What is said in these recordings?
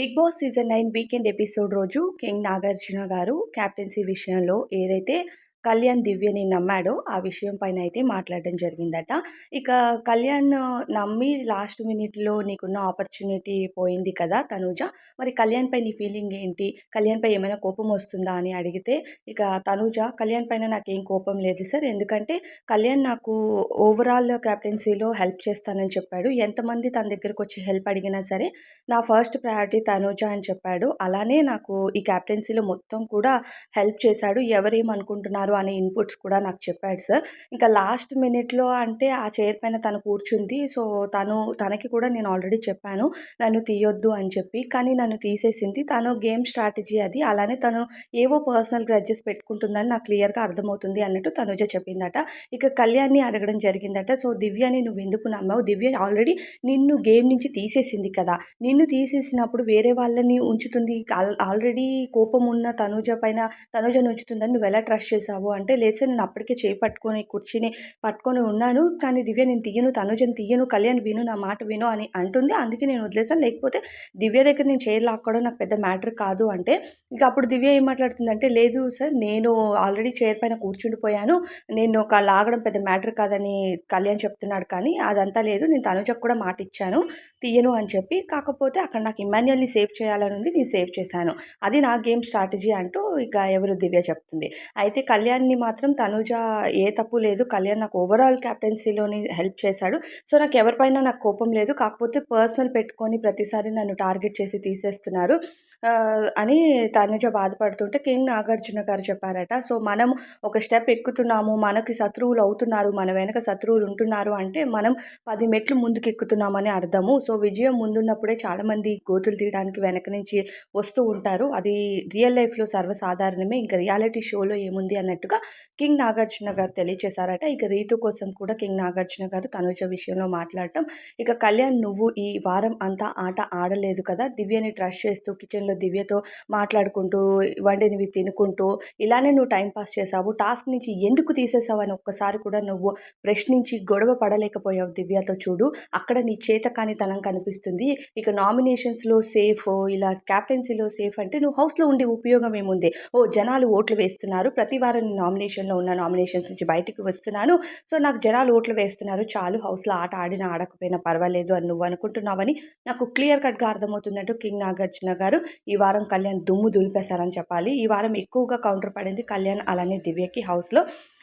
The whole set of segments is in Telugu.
Big boss season nine weekend episode రోజు కింగ్ నాగార్జున గారు క్యాప్టెన్సీ విషయంలో ఏదైతే కళ్యాణ్ దివ్యని నమ్మాడో. ఆ విషయం పైన అయితే మాట్లాడడం జరిగిందట. ఇక కళ్యాణ్ నమ్మి లాస్ట్ మినిట్లో నీకున్న ఆపర్చునిటీ పోయింది కదా తనూజ. మరి కళ్యాణ్ పై నీ ఫీలింగ్ ఏంటి? కళ్యాణ్ పై ఏమైనా కోపం వస్తుందా అని అడిగితే ఇక తనూజ కళ్యాణ్ పైన నాకేం కోపం లేదు సార్. ఎందుకంటే కళ్యాణ్ నాకు ఓవరాల్ క్యాప్టెన్సీలో హెల్ప్ చేస్తానని చెప్పాడు. ఎంతమంది తన దగ్గరకు వచ్చి హెల్ప్ అడిగినా సరే నా ఫస్ట్ ప్రయారిటీ తనూజ అని చెప్పాడు. అలానే నాకు ఈ క్యాప్టెన్సీలో మొత్తం కూడా హెల్ప్ చేశాడు. ఎవరేమనుకుంటున్నారు అనే ఇన్పుట్స్ కూడా నాకు చెప్పాడు సార్. ఇంకా లాస్ట్ మినిట్లో అంటే ఆ చైర్ పైన తను కూర్చుంది. సో తను తనకి కూడా నేను ఆల్రెడీ చెప్పాను నన్ను తీయొద్దు అని చెప్పి. కానీ నన్ను తీసేసింది. తను గేమ్ స్ట్రాటజీ అది. అలానే తను ఏవో పర్సనల్ గ్రడ్జెస్ పెట్టుకుంటుందని నాకు క్లియర్గా అర్థమవుతుంది అన్నట్టు తనుజ చెప్పిందట. ఇక కళ్యాణ్ని అడగడం జరిగిందట. సో దివ్యని నువ్వు ఎందుకు నమ్మావు? దివ్య ఆల్రెడీ నిన్ను గేమ్ నుంచి తీసేసింది కదా. నిన్ను తీసేసినప్పుడు వేరే వాళ్ళని ఉంచుతుంది. ఆల్రెడీ కోపం ఉన్న తనుజ పైన తనుజను ఉంచుతుందని నువ్వు ఎలా ట్రస్ట్ చేసావు? చేసావు? అంటే లేచి నేను అప్పటికే చేయి పట్టుకొని కుర్చీని పట్టుకొని ఉన్నాను. కానీ దివ్య నేను తీయను తనుజని తీయను కళ్యాణ్ విను నా మాట విను అని అంటుంది. అందుకే నేను వదిలేసాను లేకపోతే దివ్య దగ్గర నేను చైర్ లాక్కోవడం నాకు పెద్ద మ్యాటర్ కాదు అంటే ఇక అప్పుడు దివ్య ఏం మాట్లాడుతుందంటే లేదు సార్ నేను ఆల్రెడీ చైర్ పైన కూర్చుండిపోయాను. నేను ఒక లాగడం పెద్ద మ్యాటర్ కాదని కళ్యాణ్ చెప్తున్నాడు కానీ అదంతా లేదు. నేను తనుజకు కూడా మాట ఇచ్చాను తీయను అని చెప్పి. కాకపోతే అక్కడ నాకు ఇమాన్యుయల్ని సేవ్ చేయాలని ఉంది నేను సేవ్ చేశాను. అది నా గేమ్ స్ట్రాటజీ అంటూ ఇక ఎవరు దివ్య చెప్తుంది. అయితే కళ్యాణ్ కళ్యాణ్ని మాత్రం తనుజ ఏ తప్పు లేదు. కళ్యాణ్ నాకు ఓవరాల్ క్యాప్టెన్సీలోని హెల్ప్ చేశాడు. సో నాకు ఎవరిపైన నాకు కోపం లేదు. కాకపోతే పర్సనల్ పెట్టుకొని ప్రతిసారి నన్ను టార్గెట్ చేసి తీసేస్తున్నారు. అని తనుజ బాధపడుతుంటే కింగ్ నాగార్జున గారు చెప్పారట. సో మనం ఒక స్టెప్ ఎక్కుతున్నాము. మనకి శత్రువులు అవుతున్నారు. మన వెనక శత్రువులు ఉంటున్నారు అంటే మనం పది మెట్లు ముందుకు ఎక్కుతున్నామని అర్థము. సో విజయం ముందున్నప్పుడే చాలామంది గోతులు తీయడానికి వెనక నుంచి వస్తూ ఉంటారు. అది రియల్ లైఫ్లో సర్వసాధారణమే. ఇంకా రియాలిటీ షోలో ఏముంది అన్నట్టు అన్నట్టుగా కింగ్ నాగార్జున గారు తెలియచేశారట. ఇక రీతు కోసం కూడా కింగ్ నాగార్జున గారు తనుజ విషయంలో మాట్లాడటం. ఇక కళ్యాణ్ నువ్వు ఈ వారం అంతా ఆట ఆడలేదు కదా. దివ్యని ట్రస్ట్ చేస్తూ కిచెన్లో దివ్యతో మాట్లాడుకుంటూ వండినవి తినుకుంటూ ఇలానే నువ్వు టైంపాస్ చేసావు టాస్క్ నుంచి ఎందుకు తీసేసావు అని ఒక్కసారి కూడా నువ్వు ప్రశ్నించి గొడవ పడలేకపోయావు దివ్యతో చూడు. అక్కడ నీ చేతకానితనం కనిపిస్తుంది. ఇక నామినేషన్స్లో సేఫ్ ఇలా క్యాప్టెన్సీలో సేఫ్ అంటే నువ్వు హౌస్లో ఉండే ఉపయోగం ఏముంది? ఓ జనాలు ఓట్లు వేస్తున్నారు. ప్రతి వారం నామినేషన్లో ఉన్న నామినేషన్స్ నుంచి బయటకు వస్తున్నాను. సో నాకు జనాలు ఓట్లు వేస్తున్నారు. చాలు హౌస్లో ఆట ఆడినా ఆడకపోయినా పర్వాలేదు అని నువ్వు అనుకుంటున్నావని నాకు క్లియర్ కట్గా అర్థమవుతుందంటూ కింగ్ నాగార్జున గారు ఈ వారం కళ్యాణ్ దుమ్ము దులిపేశారని చెప్పాలి. ఈ వారం ఎక్కువగా కౌంటర్ పడింది కళ్యాణ్ అలానే దివ్యకి హౌస్లో.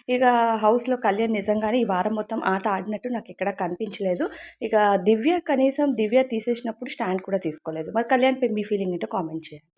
ఇక హౌస్లో కళ్యాణ్ నిజంగానే ఈ వారం మొత్తం ఆట ఆడినట్టు నాకు ఎక్కడ కనిపించలేదు. ఇక దివ్య కనీసం దివ్య తీసేసినప్పుడు స్టాండ్ కూడా తీసుకోలేదు. మరి కళ్యాణ్పై మీ ఫీలింగ్ ఏంటో కామెంట్ చేయండి.